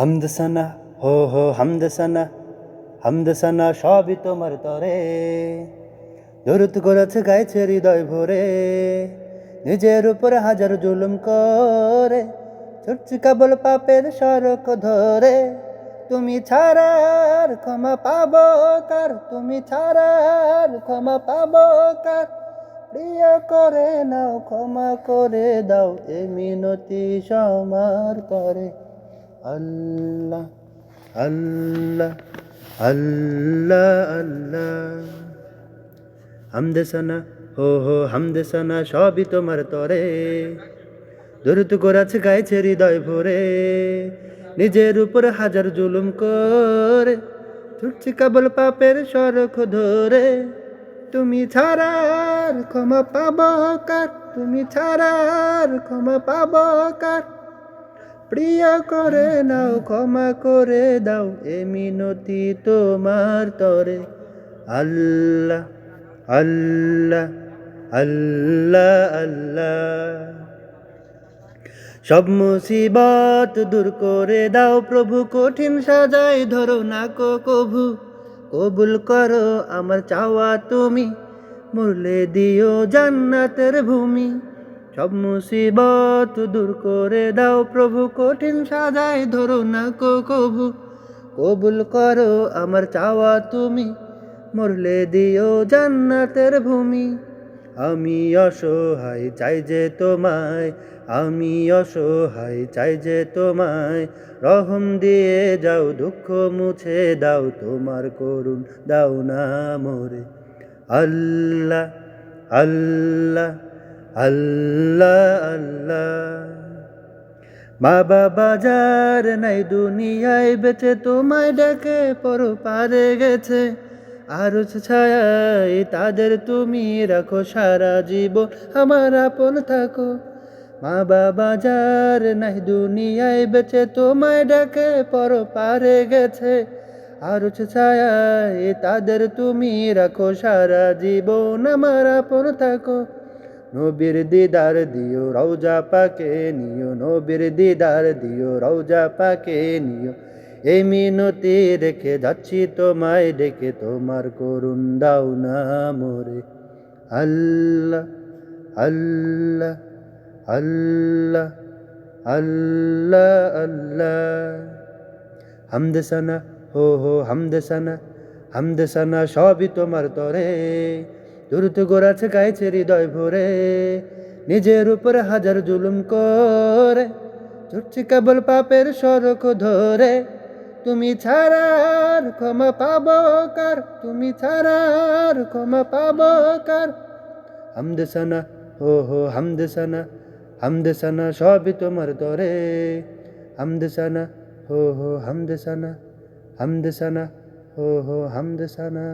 হামদসানা, হো হো, হামদসানা হামদসানা সবই তোমার তরে। দরুদ করেছে গাইছে হৃদয় ভরে, নিজের উপর হাজার জুলুম করে, ছুটছি কেবল পাপের সড়ক ধরে। তুমি ছাড়ার ক্ষমা পাবো কার? তুমি ছাড়ার ক্ষমা পাবো কার? প্রিয় করে নাও, ক্ষমা করে দাও, এ মিনতি সমার করে। আল্লাহ আল্লাহ আল্লাহ আল্লাহ। হামদেসানা হো হো হামদেসানা সবই তোমার তরে। দূরত করাছে গাইছে হৃদয় ভরে, নিজের উপর হাজার জুলুম করে। ছুটছি কেবল পাপের সড়ক ধরে, তুমি ছাড়ার ক্ষমা পাব কার? তুমি ছাড়ার ক্ষমা পাব কার? প্রিয় করে নাও, ক্ষমা করে দাও, এ মিনতি তোমার তরে। আল্লাহ আল্লাহ আল্লাহ আল্লাহ। সব মুসিবত দূর করে দাও, প্রভু, কঠিন সাজাই ধরো না কো কভু। কবুল করো আমার চাওয়া তুমি মরলে দিও জান্নাতের ভূমি। সব মুসিবত দূর করে দাও প্রভু, কঠিন সাজায় ধরো না কো কভু কবুল করো আমার চাওয়া তুমি, মরলে দিও জান্নাতের ভূমি। আমি অসহায়, চাই যে তোমায়, আমি অসহায়, চাই যে তোমায়। রহম দিয়ে যাও, দুঃখ মুছে দাও, তোমার করুণ দাও না মোরে। আল্লাহ আল্লাহ। আল্লাহ আল্লাহ। মা বাবা যার নাই দুনিয়ায় বেঁচে, তোমায় ডাকে পর পারে গেছে। আর ছায় তাদের তুমি রাখো সারা জীবন, আমার আপন থাকো। মা বাবা যার নাই দুনিয়ায় বেঁচে, তোমায় ডাকে পর পারে গেছে। আর ছায় তাদের তুমি রাখো সারা জীবন, আমার আপন থাকো। নবীর দিদার দিও রৌজা পাকে নিও, নবীর দিদার দিও রৌজা পাকে নিও। এই মিনতি রেখে যাচ্ছি তোমায়, ডেকে তোমার করুণ দাও না মোরে। আল্লাহ আল্লাহ আল্লাহ আল্লাহ আল্লাহ। হামদসানা, হো হো, হামদসানা হামদসানা, সবই তোমার তরে। দ্রুত গোড়াছে গাইছে হৃদয় ভরে, নিজের উপর হাজার জুলুম করে, ছুটছি কেবল পাপের সড়ক ধরে। তুমি ছাড়ার ক্ষমা পাব কার? তুমি ছাড়ার ক্ষমা পাব কার? হামদসানা হো হো হামদসানা হামদসানা সবই তোমার তরে হামদসানা হো হো হামদসানা হামদসানা হো হো হামদসানা